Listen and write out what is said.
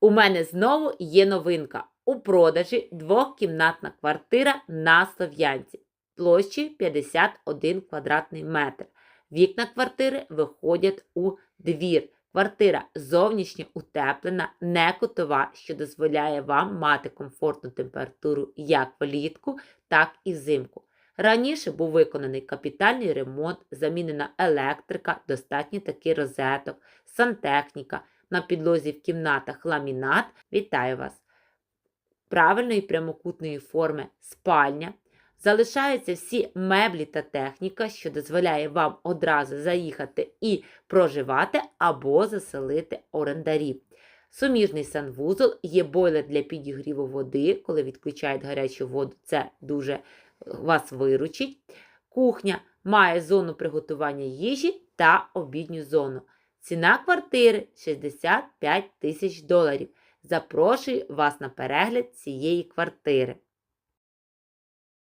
У мене знову є новинка. У продажі двохкімнатна квартира на Слов'янці площею 51 квадратний метр. Вікна квартири виходять у двір. Квартира зовнішньо утеплена, не кутова, що дозволяє вам мати комфортну температуру як влітку, так і взимку. Раніше був виконаний капітальний ремонт, замінена електрика, достатньо таки розеток, сантехніка, на підлозі в кімнатах ламінат. Вітаю вас! Правильної прямокутної форми спальня. Залишаються всі меблі та техніка, що дозволяє вам одразу заїхати і проживати або заселити орендарів. Суміжний санвузол є бойлер для підігріву води, коли відключають гарячу воду, це дуже вас виручить. Кухня має зону приготування їжі та обідню зону. Ціна квартири 65 тисяч доларів. Запрошую вас на перегляд цієї квартири.